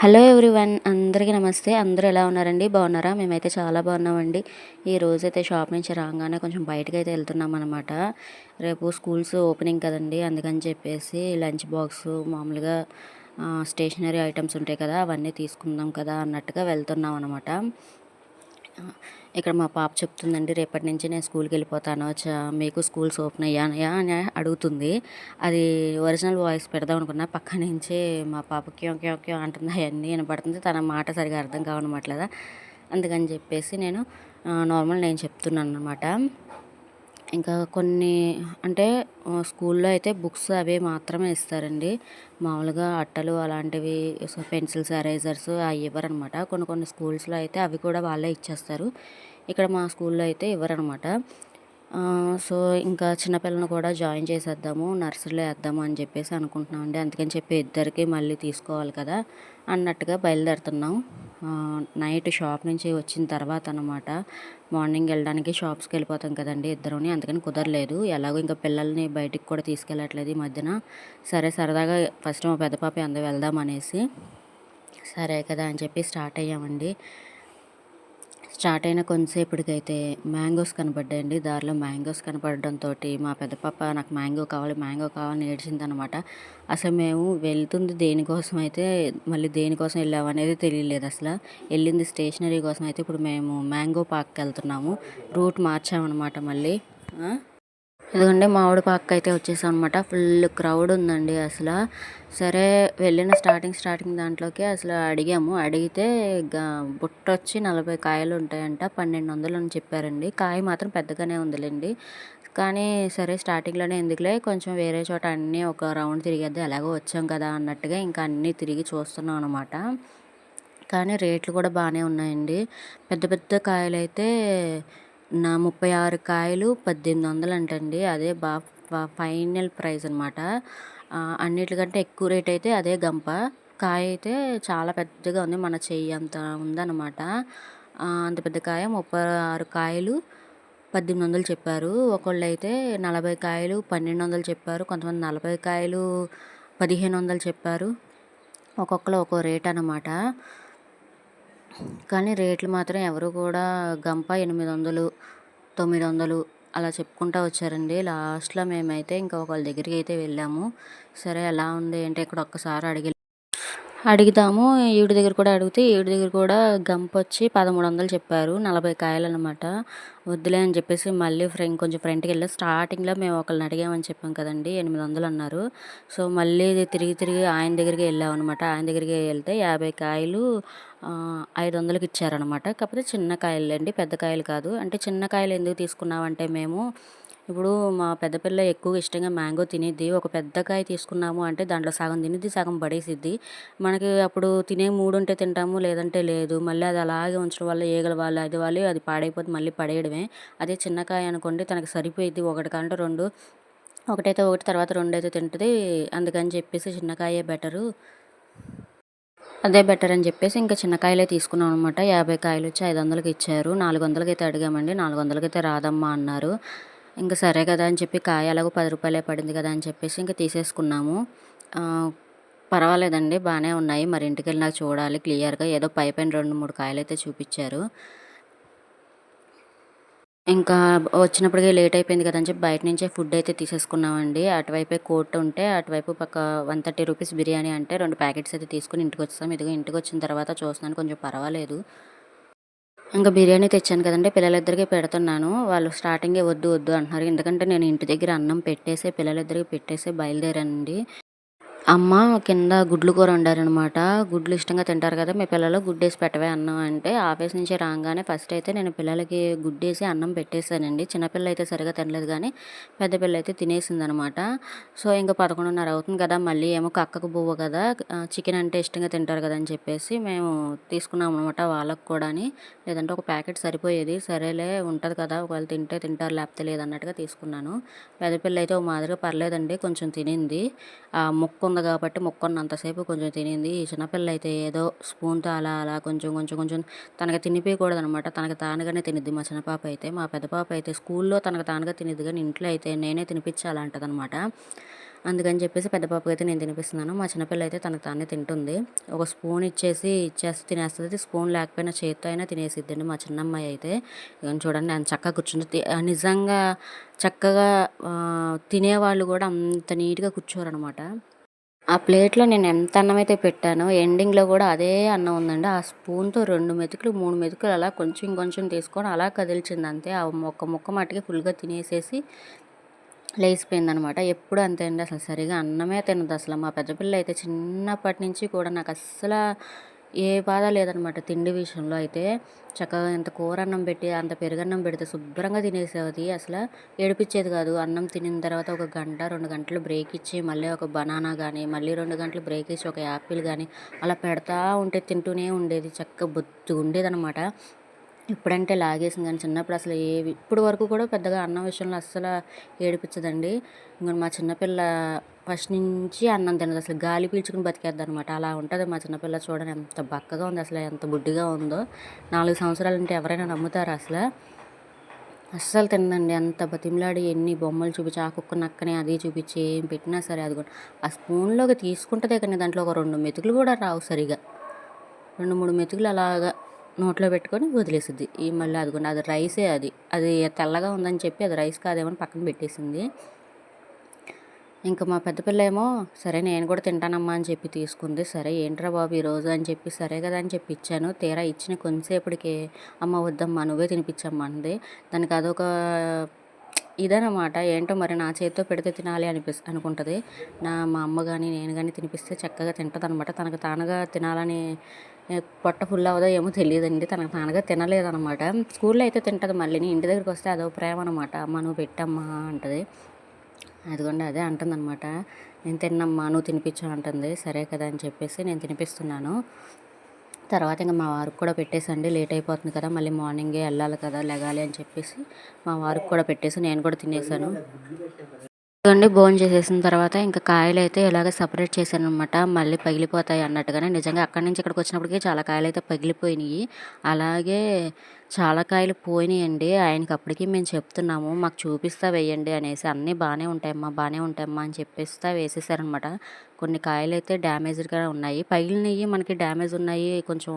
Hello everyone అందరికీ నమస్తే. అందరూ ఎలా ఉన్నారండి? బాగున్నారా? మేమైతే చాలా బాగున్నామండి. ఈ రోజైతే షాప్ నుంచి రాగానే కొంచెం బయటకు అయితే వెళ్తున్నాం అనమాట రేపు స్కూల్స్ ఓపెనింగ్ కదండి అందుకని చెప్పేసి లంచ్ బాక్స్ మామూలుగా స్టేషనరీ ఐటమ్స్ ఉంటాయి కదా అవన్నీ తీసుకుందాం కదా అన్నట్టుగా వెళ్తున్నాం అనమాట ఇక్కడ మా పాప చెప్తుందండి రేపటి నుంచి నేను స్కూల్కి వెళ్ళిపోతాను మీకు స్కూల్స్ ఓపెన్ అయ్యానయా అని అడుగుతుంది. అది ఒరిజినల్ వాయిస్ పెడదాం అనుకున్నా పక్క నుంచి మా పాప క్యో క్యో క్యో అంటుంది. అవన్నీ వినపడుతుంది తన మాట సరిగా అర్థం కావనమాట అందుకని చెప్పేసి నేను నార్మల్ నేను చెప్తున్నాను అనమాట ఇంకా కొన్ని అంటే స్కూల్లో అయితే బుక్స్ అవి మాత్రమే ఇస్తారండి. మామూలుగా అట్టలు అలాంటివి పెన్సిల్స్ ఎరేజర్స్ అవి ఇవ్వరనమాట. కొన్ని కొన్ని స్కూల్స్లో అయితే అవి కూడా వాళ్ళే ఇచ్చేస్తారు. ఇక్కడ మా స్కూల్లో అయితే ఇవ్వరనమాట. సో ఇంకా చిన్నపిల్లని కూడా జాయిన్ చేసేద్దాము నర్సరీలో వేద్దాము అని చెప్పేసి అనుకుంటున్నామండి. అందుకని చెప్పి ఇద్దరికి మళ్ళీ తీసుకోవాలి కదా అన్నట్టుగా బయలుదేరుతున్నాం. నైట్ షాప్ నుంచి వచ్చిన తర్వాత అనమాట మార్నింగ్ వెళ్ళడానికి షాప్స్కి వెళ్ళిపోతాం కదండి ఇద్దరుని అందుకని కుదరలేదు. ఎలాగో ఇంకా పిల్లల్ని బయటికి కూడా తీసుకెళ్ళట్లేదు ఈ మధ్యన. సరే సరదాగా ఫస్ట్ మా పెద్ద పాప అందరూ వెళ్దాం అనేసి సరే కదా అని చెప్పి స్టార్ట్ అయ్యామండి. స్టార్ట్ అయిన కొంతసేపటికైతే మ్యాంగోస్ కనపడ్డాయండి దారిలో మ్యాంగోస్ కనపడడంతో మా పెద్ద పాప నాకు మ్యాంగో కావాలి మ్యాంగో కావాలని ఏడ్చింది అనమాట అసలు మేము వెళ్తుంది దేనికోసం అయితే మళ్ళీ దేనికోసం వెళ్ళామనేది తెలియలేదు అసలు. వెళ్ళింది స్టేషనరీ కోసం అయితే ఇప్పుడు మేము మ్యాంగో పార్క్కి వెళ్తున్నాము. రూట్ మార్చామన్నమాట మళ్ళీ. ఎందుకంటే మామిడి పాక అయితే వచ్చేసాం అనమాట ఫుల్ క్రౌడ్ ఉందండి అసలు. సరే వెళ్ళిన స్టార్టింగ్ స్టార్టింగ్ దాంట్లోకి అసలు అడిగాము. అడిగితే బుట్ట వచ్చి నలభై కాయలు ఉంటాయంట పన్నెండు వందలు అని చెప్పారండి. కాయ మాత్రం పెద్దగానే ఉందిలేండి. కానీ సరే స్టార్టింగ్లోనే ఎందుకులే కొంచెం వేరే చోట అన్నీ ఒక రౌండ్ తిరిగేద్దాం ఎలాగో వచ్చాం కదా అన్నట్టుగా ఇంకా అన్నీ తిరిగి చూస్తున్నాం అనమాట కానీ రేట్లు కూడా బాగానే ఉన్నాయండి. పెద్ద పెద్ద కాయలు అయితే నా ముప్పై ఆరు కాయలు పద్దెనిమిది వందలు అంటండి అదే బా ఫైనల్ ప్రైస్ అనమాట అన్నిటికంటే ఎక్కువ రేట్ అయితే అదే గంప. కాయ అయితే చాలా పెద్దగా ఉంది మన చెయ్యి అంత ఉందన్నమాట. అంత పెద్ద కాయ ముప్పై ఆరు కాయలు పద్దెనిమిది వందలు చెప్పారు. ఒకళ్ళు అయితే నలభై కాయలు పన్నెండు వందలు చెప్పారు. కొంతమంది నలభై కాయలు పదిహేను వందలు చెప్పారు. ఒక్కొక్కరు ఒక్కో రేట్ అనమాట కానీ రేట్లు మాత్రం ఎవరు కూడా గంప ఎనిమిది వందలు తొమ్మిది వందలు అలా చెప్పుకుంటూ వచ్చారండి. లాస్ట్లో మేమైతే ఇంకా ఒకళ్ళ దగ్గరికి అయితే వెళ్ళాము. సరే ఎలా ఉంది అంటే ఇక్కడ ఒక్కసారి అడిగి అడుగుదాము. ఈవిడ దగ్గర కూడా అడిగితే ఈవిడ దగ్గర కూడా గంప వచ్చి పదమూడు వందలు చెప్పారు. నలభై కాయలు అనమాట వద్దులే అని చెప్పేసి మళ్ళీ ఫ్రెండ్ కొంచెం ఫ్రంట్కి వెళ్ళి స్టార్టింగ్లో మేము ఒకరిని అడిగామని చెప్పాం కదండి ఎనిమిది వందలు అన్నారు. సో మళ్ళీ తిరిగి తిరిగి ఆయన దగ్గరికి వెళ్ళామన్నమాట. ఆయన దగ్గరికి వెళ్తే యాభై కాయలు ఐదు వందలకి ఇచ్చారనమాట కాకపోతే చిన్న కాయలు అండి పెద్ద కాయలు కాదు. అంటే చిన్న కాయలు ఎందుకు తీసుకున్నామంటే మేము ఇప్పుడు మా పెద్ద పిల్ల ఎక్కువ ఇష్టంగా మ్యాంగో తినేది. ఒక పెద్ద కాయ తీసుకున్నాము అంటే దాంట్లో సగం తినేది సగం పడేసిద్ది. మనకి అప్పుడు తినే మూడు ఉంటే తింటాము లేదంటే లేదు. మళ్ళీ అది అలాగే ఉంచడం వల్ల ఈగల వాళ్ళు అది వాళ్ళు అది పాడైపోతే మళ్ళీ పడేయడమే. అదే చిన్న కాయ అనుకోండి తనకి సరిపోయిద్ది ఒకటి కంటే రెండు. ఒకటైతే ఒకటి తర్వాత రెండు అయితే తింటుంది. అందుకని చెప్పేసి చిన్నకాయే బెటరు. అదే బెటర్ అని చెప్పేసి ఇంకా చిన్న కాయలే తీసుకున్నాం అనమాట యాభై కాయలు వచ్చి ఐదు వందలకి ఇచ్చారు. నాలుగు వందలకి అయితే అడిగామండి. నాలుగు వందలకి అయితే రాదమ్మా అన్నారు. ఇంకా సరే కదా అని చెప్పి కాయ అలాగో పది రూపాయలే పడింది కదా అని చెప్పేసి ఇంకా తీసేసుకున్నాము. పర్వాలేదండి బాగానే ఉన్నాయి. మరి ఇంటికి వెళ్ళి నాకు చూడాలి క్లియర్గా ఏదో పై పైన రెండు మూడు కాయలు అయితే చూపించారు. ఇంకా వచ్చినప్పటికీ లేట్ అయిపోయింది కదని చెప్పి బయట నుంచే ఫుడ్ అయితే తీసేసుకున్నామండి. అటువైపే కోట్ ఉంటే అటువైపు పక్క వన్ థర్టీ రూపీస్ బిర్యానీ అంటే రెండు ప్యాకెట్స్ అయితే తీసుకుని ఇంటికి వచ్చాం ఇదిగో ఇంటికి వచ్చిన తర్వాత చూస్తున్నాను కొంచెం పర్వాలేదు. ఇంకా బిర్యానీ తెచ్చాను కదండి పిల్లలిద్దరికి పెడుతున్నాను. వాళ్ళు స్టార్టింగే వద్దు వద్దు అంటున్నారు. ఎందుకంటే నేను ఇంటి దగ్గర అన్నం పెట్టేసి పిల్లలిద్దరికి పెట్టేసి బయలుదేరానండి. అమ్మ కింద గుడ్లు కూర వండారనమాట. గుడ్లు ఇష్టంగా తింటారు కదా మీ పిల్లలు గుడ్డేసి పెట్టవే అన్నం అంటే ఆఫీస్ నుంచి రాగానే ఫస్ట్ అయితే నేను పిల్లలకి గుడ్డేసి అన్నం పెట్టేశానండి. చిన్నపిల్ల అయితే సరిగా తినలేదు కానీ పెద్ద పిల్ల అయితే తినేసింది అనమాట సో ఇంకా పదకొండున్నర అవుతుంది కదా మళ్ళీ ఏమో కక్కకు బువ్వ కదా చికెన్ అంటే ఇష్టంగా తింటారు కదా అని చెప్పేసి మేము తీసుకున్నాం అనమాట వాళ్ళకు కూడా లేదంటే ఒక ప్యాకెట్ సరిపోయేది. సరేలే ఉంటుంది కదా ఒకవేళ తింటే తింటారు లేకపోతే లేదన్నట్టుగా తీసుకున్నాను. పెద్ద పిల్ల అయితే ఒక మాదిరిగా పర్లేదండి కొంచెం తినింది. ఆ ముక్క ఉంది కాబట్టి మొక్కన్నంతసేపు కొంచెం తినింది. ఈ చిన్నపిల్ల అయితే ఏదో స్పూన్తో అలా అలా కొంచెం కొంచెం కొంచెం తనకి తినిపించకూడదు అనమాట తనకి తానుగానే తినిద్ది మా చిన్నపాప అయితే. మా పెద్ద పాప అయితే స్కూల్లో తనకు తానుగా తినిద్ది కానీ ఇంట్లో అయితే నేనే తినిపించాలంటదనమాట. అందుకని చెప్పేసి పెద్ద పాపకి అయితే నేను తినిపిస్తున్నాను. మా చిన్నపిల్ల అయితే తనకు తానే తింటుంది. ఒక స్పూన్ ఇచ్చేసి ఇచ్చేసి తినేస్తుంది. స్పూన్ లేకపోయినా చేత్తో అయినా తినేసిద్దండి మా చిన్నమ్మాయి అయితే. చూడండి నేను చక్కగా కూర్చుంది. తి- నిజంగా చక్కగా తినేవాళ్ళు కూడా అంత నీట్గా కూర్చోరనమాట. ఆ ప్లేట్లో నేను ఎంత అన్నం అయితే పెట్టానో ఎండింగ్లో కూడా అదే అన్నం ఉందండి. ఆ స్పూన్తో రెండు మెతుకులు మూడు మెతుకులు అలా కొంచెం కొంచెం తీసుకొని అలా కదిల్చింది అంతే. ఆ మొక్క ముక్క మాటికి ఫుల్గా తినేసేసి లేచిపోయిందనమాట. ఎప్పుడు అంతే అండి. అసలు సరిగా అన్నమే తినదు. అసలు మా పెద్దపిల్ల అయితే చిన్నప్పటి నుంచి కూడా నాకు అస్సలు ఏ బాధ లేదనమాట తిండి విషయంలో అయితే. చక్కగా ఎంత కూర అన్నం పెట్టి అంత పెరుగన్నం పెడితే శుభ్రంగా తినేసేది. అసలు ఏడిపించేది కాదు. అన్నం తినిన తర్వాత ఒక గంట రెండు గంటలు బ్రేక్ ఇచ్చి మళ్ళీ ఒక బనానా కానీ మళ్ళీ రెండు గంటలు బ్రేక్ ఇచ్చి ఒక యాపిల్ కానీ అలా పెడతా ఉంటే తింటూనే ఉండేది. చక్కగా బొత్తుగా ఉండేదన్నమాట ఇప్పుడంటే లాగేసింది కానీ చిన్నప్పుడు అసలు ఏవి ఇప్పుడు వరకు కూడా పెద్దగా అన్నం విషయంలో అస్సలు ఏడిపించదండి. ఇంకా మా చిన్నపిల్ల ఫస్ట్ నుంచి అన్నం తినదు. అసలు గాలి పీల్చుకుని బతికేద్ది అనమాట అలా ఉంటుంది మా చిన్నపిల్ల చూడండి ఎంత బక్కగా ఉంది అసలు ఎంత బుడ్డిగా ఉందో. నాలుగు సంవత్సరాలు అంటే ఎవరైనా నమ్ముతారు అసలు? అస్సలు తినదండి. అంత బతిమలాడి ఎన్ని బొమ్మలు చూపించి ఆ కుక్క నక్కనే అది చూపించి ఏం పెట్టినా సరే అది కూడా. ఆ స్పూన్లోకి తీసుకుంటుందే కానీ దాంట్లో ఒక రెండు మెతుకులు కూడా రావు సరిగా. రెండు మూడు మెతుకులు అలాగా నోట్లో పెట్టుకొని వదిలేసింది ఈ మళ్ళీ అదిగోండి అది రైసే అది. అది తెల్లగా ఉందని చెప్పి అది రైస్ కాదేమో అని పక్కన పెట్టేసింది. ఇంకా మా పెద్ద పిల్ల ఏమో సరే నేను కూడా తింటానమ్మా అని చెప్పి తీసుకుంది. సరే ఏంట్రా బాబు ఈరోజు అని చెప్పి సరే కదా అని చెప్పి ఇచ్చాను. తీరా ఇచ్చిన కొంతసేపటికే అమ్మ వద్దమ్మా నువ్వే తినిపించమ్మా అంది. దానికి అదొక ఇదనమాట ఏంటో మరి నా చేతితో పెడితే తినాలి అనిపి అనుకుంటుంది. నా మా అమ్మ కానీ నేను కానీ తినిపిస్తే చక్కగా తింటుంది అనమాట తనకు తానుగా తినాలని పొట్ట ఫుల్ అవ్వదో ఏమో తెలియదండి. తనకు తానుగా తినలేదనమాట స్కూల్లో అయితే తింటుంది మళ్ళీ. ఇంటి దగ్గరికి వస్తే అదో ప్రేమ అనమాట అమ్మ నువ్వు పెట్టమ్మా అంటది. అదిగోండి అదే అంటుందన్నమాట. నేను తిన్నమ్మా నువ్వు తినిపించు అంటుంది. సరే కదా అని చెప్పేసి నేను తినిపిస్తున్నాను. తర్వాత ఇంకా మా వారికి కూడా పెట్టేసండి. లేట్ అయిపోతుంది కదా మళ్ళీ మార్నింగే వెళ్ళాలి కదా లెగాలి అని చెప్పేసి మా వారికి కూడా పెట్టేసి నేను కూడా తినేసాను. ఇదిగోండి భోజనం చేసేసిన తర్వాత ఇంకా కాయలు అయితే ఇలాగ సపరేట్ చేశాను అనమాట మళ్ళీ పగిలిపోతాయి అన్నట్టుగానే. నిజంగా అక్కడి నుంచి ఇక్కడికి వచ్చినప్పటికీ చాలా కాయలు అయితే పగిలిపోయినాయి. అలాగే చాలా కాయలు పోయినాయండి. ఆయనకి అప్పటికి మేము చెప్తున్నాము మాకు చూపిస్తా వేయండి అనేసి. అన్నీ బాగానే ఉంటాయమ్మా బాగానే ఉంటాయమ్మా అని చెప్పేస్తా వేసేసారనమాట కొన్ని కాయలు అయితే డ్యామేజ్డ్గా ఉన్నాయి. పగిలినవి మనకి డ్యామేజ్ ఉన్నాయి. కొంచెం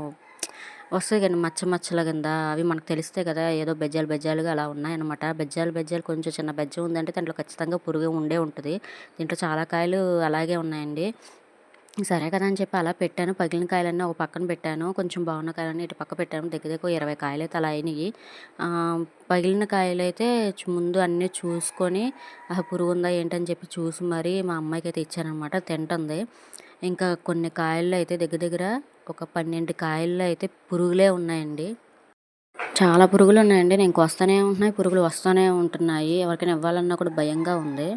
వస్తాయి కానీ మచ్చ మచ్చల కింద అవి మనకు తెలుస్తాయి కదా ఏదో బెజ్జాలు బెజ్జాలుగా అలా ఉన్నాయన్నమాట. బెజ్జాలు బెజ్జాలు కొంచెం చిన్న బెజ్జ ఉందంటే దాంట్లో ఖచ్చితంగా పురుగు ఉండే ఉంటుంది. దీంట్లో చాలా కాయలు అలాగే ఉన్నాయండి. సరే కదా అని చెప్పి అలా పెట్టాను. పగిలిన కాయలన్నీ ఒక పక్కన పెట్టాను. కొంచెం బాగున్న కాయలన్నీ ఇటు పక్క పెట్టాను. దగ్గర దగ్గర ఇరవై కాయలు అయితే అలా అయినాయి. పగిలిన కాయలు అయితే ముందు అన్నీ చూసుకొని ఆ పురుగు ఉందా ఏంటని చెప్పి చూసి మరీ మా అమ్మాయికి అయితే ఇచ్చానమాట తింటుంది. ఇంకా కొన్ని కాయల్లో అయితే దగ్గర దగ్గర ఒక పన్నెండు కాయల్లో అయితే పురుగులే ఉన్నాయండి. చాలా పురుగులు ఉన్నాయండి. నేను వస్తూనే ఉంటున్నాయి పురుగులు వస్తూనే ఉంటున్నాయి. ఎవరికైనా ఇవ్వాలన్నా కూడా భయంగా ఉంది.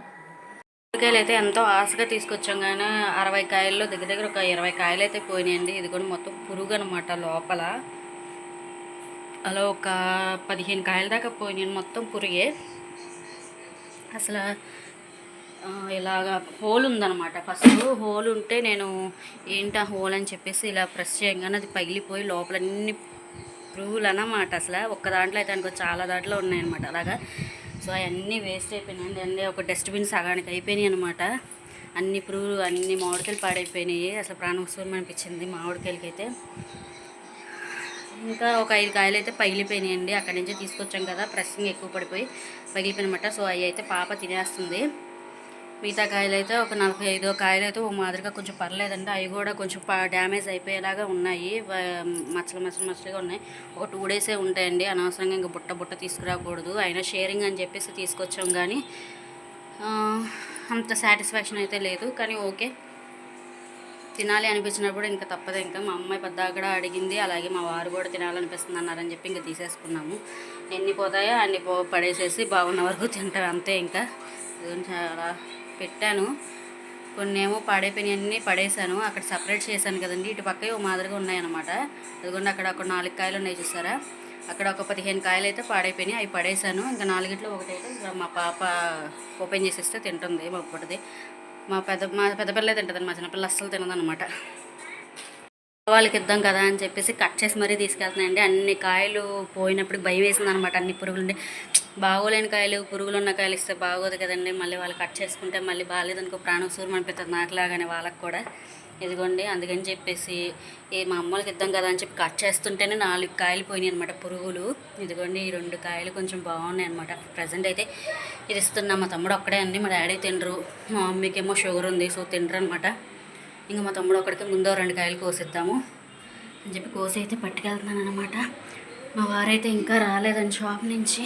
కూరగాయలు అయితే ఎంతో ఆశగా తీసుకొచ్చాం కానీ అరవై కాయల్లో దగ్గర దగ్గర ఒక ఇరవై కాయలు అయితే పోయినాయండి. ఇది కూడా మొత్తం పురుగు అనమాట లోపల. అలా ఒక పదిహేను కాయల దాకా పోయినాయి. మొత్తం పురుగే. అసలు ఇలాగా హోల్ ఉందనమాట ఫస్ట్ హోల్ ఉంటే నేను ఏంటి ఆ హోల్ అని చెప్పేసి ఇలా ప్రెస్ చేయగానే అది పగిలిపోయి లోపల అన్ని పురుగులు అన్నమాట అసలు. ఒక్క దాంట్లో అయితే అనుకో చాలా దాంట్లో ఉన్నాయన్నమాట అలాగా. సో అవన్నీ వేస్ట్ అయిపోయినాయండి అన్నీ ఒక డస్ట్బిన్ సగానికి అయిపోయినాయి అనమాట అన్ని పురుగులు అన్ని మామిడికాయలు పాడైపోయినాయి. అసలు ప్రాణోత్సవం అనిపించింది మామిడికాయలకి అయితే. ఇంకా ఒక ఐదు కాయలు అయితే పగిలిపోయినాయండి. అక్కడి నుంచి తీసుకొచ్చాం కదా ప్రెస్సింగ్ ఎక్కువ పడిపోయి పగిలిపోయినమాట. సో అవి అయితే పాప తినేస్తుంది. మిగతా కాయలు అయితే ఒక నలభై ఐదు కాయలు అయితే ఓ మాదిరిగా కొంచెం పర్లేదండి. అవి కూడా కొంచెం డ్యామేజ్ అయిపోయేలాగా ఉన్నాయి. మచ్చలు మచ్చలు మచ్చలుగా ఉన్నాయి. ఒక టూ డేసే ఉంటాయండి. అనవసరంగా ఇంకా బుట్ట బుట్ట తీసుకురాకూడదు. అయినా షేరింగ్ అని చెప్పేసి తీసుకొచ్చాం కానీ అంత సాటిస్ఫాక్షన్ అయితే లేదు. కానీ ఓకే. తినాలి అనిపించినప్పుడు ఇంకా తప్పదు. ఇంకా మా అమ్మాయి పెద్ద కూడా అడిగింది. అలాగే మా వారు కూడా తినాలనిపిస్తుంది అన్నారని చెప్పి ఇంకా తీసేసుకున్నాము. ఎన్ని పోతాయో అన్ని పో పడేసేసి బాగున్న వరకు తింటాం అంతే ఇంకా. అలా చాలా పెట్టాను. కొన్ని ఏమో పాడైపోయినవన్నీ పడేసాను అక్కడ సపరేట్ చేశాను కదండి. ఇటు పక్క ఓ మాదిరిగా ఉన్నాయన్నమాట. అదిగోండి అక్కడ ఒక నాలుగు కాయలు ఉన్నాయి చూసారా? అక్కడ ఒక పదిహేను కాయలు అయితే పాడైపోయినాయి. అవి పడేసాను ఇంకా నాలుగిట్లో ఒకటైతే మా పాప ఓపెన్ చేసేస్తే తింటుంది. మా పొట్టది. మా పెద్ద మా పెద్ద పిల్లే తింటుంది మా చిన్నపిల్ల అస్సలు తినదనమాట వాళ్ళకి ఇద్దాం కదా అని చెప్పేసి కట్ చేసి మరీ తీసుకెళ్తున్నాయండి. అన్ని కాయలు పోయినప్పుడు భయం వేసింది అనమాట అన్ని పురుగులుండి బాగోలేని కాయలు పురుగులు ఉన్న కాయలు ఇస్తే బాగోదు కదండి. మళ్ళీ వాళ్ళు కట్ చేసుకుంటే మళ్ళీ బాగాలేదనుకో ప్రాణం సూర్యం అనిపిస్తుంది నాకులాగానే వాళ్ళకి కూడా. ఇదిగోండి అందుకని చెప్పేసి ఏ మా అమ్మలకి ఇద్దాం కదా అని చెప్పి కట్ చేస్తుంటేనే నాలుగు కాయలు పోయినాయి అనమాట పురుగులు. ఇదిగోండి ఈ రెండు కాయలు కొంచెం బాగున్నాయి అనమాట ప్రజెంట్ అయితే ఇది ఇస్తున్నా. మా తమ్ముడు ఒక్కడే అండి మా డాడీ తినరు. మా మమ్మీకి ఏమో షుగర్ ఉంది. సో తినరు అనమాట ఇంకా మా తమ్ముడు ఒకడికి ముందో రెండు కాయలు కోసిద్దాము అని చెప్పి కోసి అయితే పట్టుకెళ్తున్నాను అనమాట మా వారైతే ఇంకా రాలేదని షాప్ నుంచి.